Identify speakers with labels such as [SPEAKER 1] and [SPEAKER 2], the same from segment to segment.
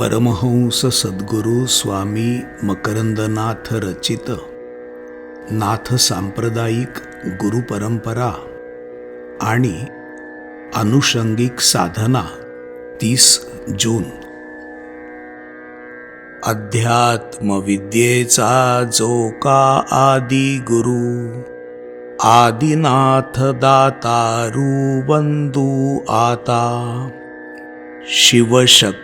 [SPEAKER 1] परमहंस सद्गुरू स्वामी मकरंदनाथ रचित नाथ सांप्रदायिक गुरुपरंपरा आणि अनुषंगिक साधना तीस जून. अध्यात्मविद्येचा जो का आदि गुरु आदिनाथ दातारू बंधू आता. शिवशक्ती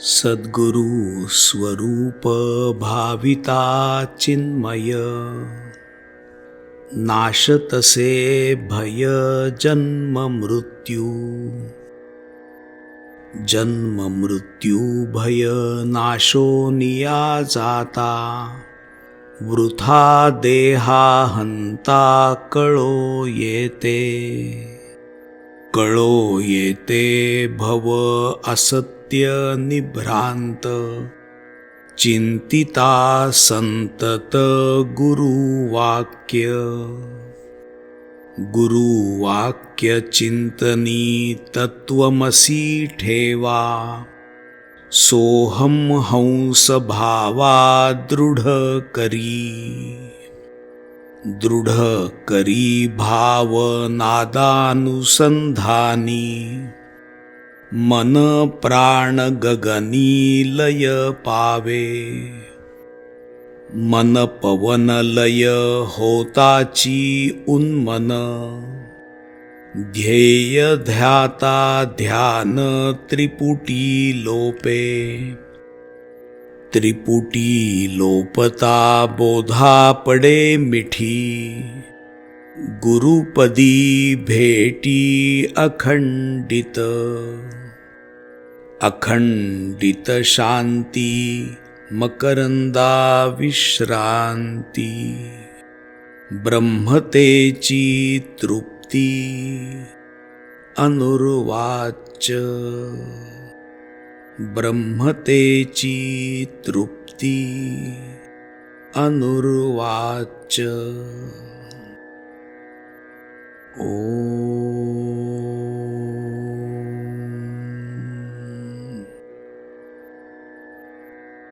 [SPEAKER 1] सद्गुरु स्वरूप भाविता चिन्मय। नाशतसे भय जन्म मृत्यू। जन्म मृत्यू भय नाशो निया जाता। वृथा देहा हंता कळो येते। कळो येते भव असत निभ्रांत चिंतिता संतत गुरुवाक्य। गुरुवाक्य चिंतनी तत्वमसी ठेवा। सोहम हंस भावा दृढ करी मन प्राण गगनी लय पावे. मन पवन लय होताची उन्मन. ध्येय ध्याता ध्यान त्रिपुटी लोपे. त्रिपुटी लोपता बोधा पडे मिठी. गुरुपदी भेटी अखंडित. अखण्डितशान्ति मकरन्दाविश्रान्ति। ब्रह्मते ची तृप्ति अनुर्वाच। ब्रह्मतेची तृप्ति अनुर्वाच। ॐ